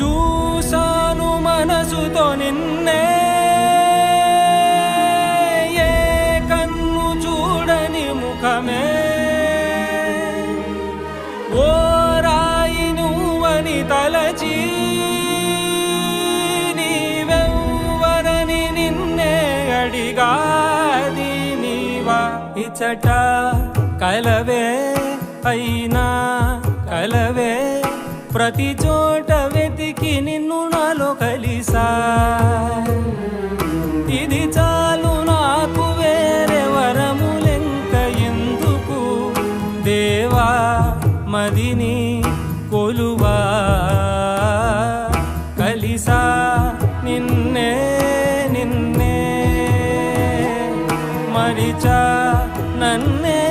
చూసాను మనసుతో నిన్నే. ఏ కన్ను చూడని ముఖమే. ఓ రాయి నువ్వని తలచి నీవెవ్వరని నిన్నే అడిగాది నీవా ఇచ్చట. కలవే అయినా కలవే ప్రతి చోట నిన్ను నాలో కలిసా. ఇది చాలు నాకు వేరే వరములెంక ఎందుకు? దేవా మదిని కొలువా. కలిసా నిన్నే నిన్నే. మరిచా నన్నే